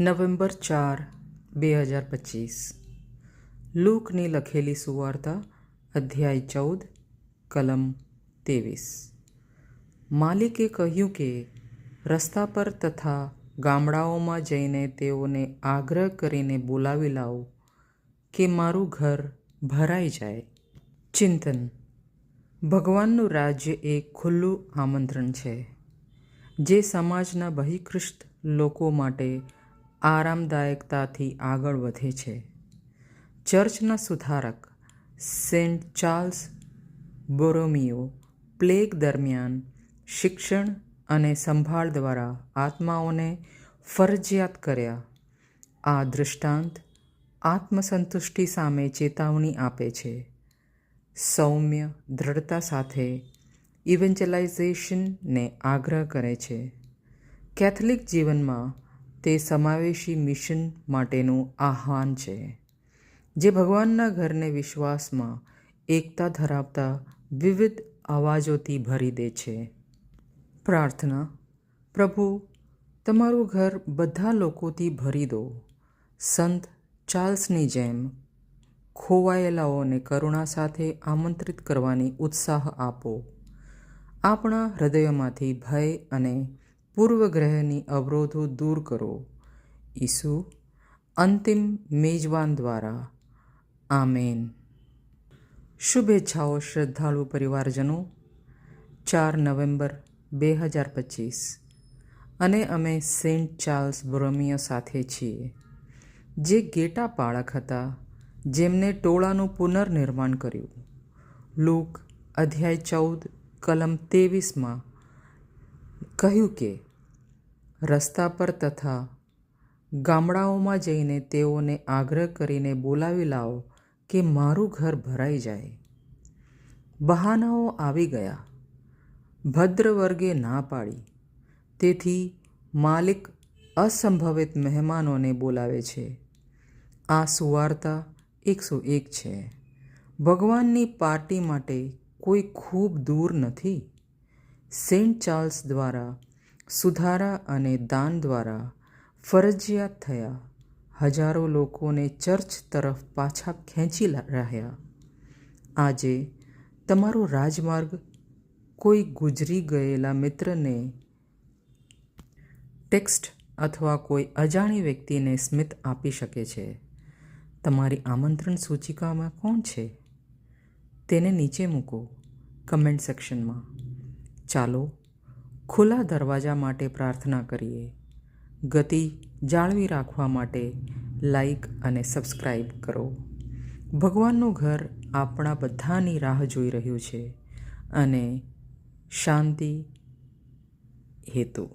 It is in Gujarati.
નવેમ્બર ચાર, બે હજાર પચીસ. લૂકની લખેલી સુવાર્તા, અધ્યાય ચૌદ, કલમ ત્રેવીસ. માલિકે કહ્યું કે, રસ્તા પર તથા ગામડાઓમાં જઈને તેઓને આગ્રહ કરીને બોલાવી લાવો કે મારું ઘર ભરાઈ જાય. ચિંતન. ભગવાનનું રાજ્ય એ ખુલ્લું આમંત્રણ છે. જે સમાજના બહિકૃષ્ટ લોકો માટે આરામદાયકતાથી આગળ વધે છે. ચર્ચના સુધારક સેન્ટ ચાર્લ્સ બોરોમિયો પ્લેગ દરમિયાન શિક્ષણ અને સંભાળ દ્વારા આત્માઓને ફરજિયાત કર્યા. આ દૃષ્ટાંત આત્મસંતુષ્ટિ સામે ચેતવણી આપે છે. સૌમ્ય દ્રઢતા સાથે ઇવેન્ચલાઇઝેશનને આગ્રહ કરે છે. કેથલિક જીવનમાં તે સમાવેશી મિશન માટેનું આહ્વાન છે, જે ભગવાનના ઘરને વિશ્વાસમાં એકતા ધરાવતા વિવિધ અવાજોથી ભરી દે છે. પ્રાર્થના, પ્રભુ, તમારું ઘર બધા લોકોથી ભરી દો. સંત ચાર્લ્સની જેમ ખોવાયેલાઓને કરુણા સાથે આમંત્રિત કરવાની ઉત્સાહ આપો. આપણા હૃદયમાંથી ભય અને પૂર્વગ્રહની અવરોધો દૂર કરો. ઈસુ અંતિમ મેજબાન દ્વારા. આમેન. શુભેચ્છાઓ શ્રદ્ધાળુ પરિવારજનો. ચાર નવેમ્બર બે હજાર પચીસ. અને અમે સેન્ટ ચાર્લ્સ બ્રોમિયો સાથે છીએ. જે ગેટા પાળક હતા, જેમને ટોળાનું પુનર્નિર્માણ કર્યું. લૂક અધ્યાય ચૌદ, કલમ ત્રેવીસમાં કહ્યું કે રસ્તા પર તથા ગામડાઓમાં જઈને તેઓને આગ્રહ કરીને બોલાવી લાવો કે મારું ઘર ભરાઈ જાય. બહાનાઓ આવી ગયા. ભદ્ર વર્ગે ના પાડી. તેથી માલિક અસંભવિત મહેમાનોને બોલાવે છે. આ સુવાર્તા એકસો એક છે. ભગવાનની પાર્ટી માટે કોઈ ખૂબ દૂર નથી. સેન્ટ ચાર્લ્સ દ્વારા સુધારા અને દાન દ્વારા ફરજિયાત થયા. હજારો લોકોને ચર્ચ તરફ પાછા ખેંચી રહ્યા. આજે તમારો રાજમાર્ગ કોઈ ગુજરી ગયેલા મિત્રને ટેક્સ્ટ અથવા કોઈ અજાણી વ્યક્તિને સ્મિત આપી શકે છે. તમારી આમંત્રણ સૂચિકામાં કોણ છે? તેને નીચે મૂકો કમેન્ટ સેક્શનમાં. ચાલો ખુલ્લા દરવાજા માટે પ્રાર્થના કરીએ. ગતિ જાળવી રાખવા માટે લાઈક અને સબસ્ક્રાઈબ કરો. ભગવાનનું ઘર આપણા બધાની રાહ જોઈ રહ્યું છે અને શાંતિ હેતુ.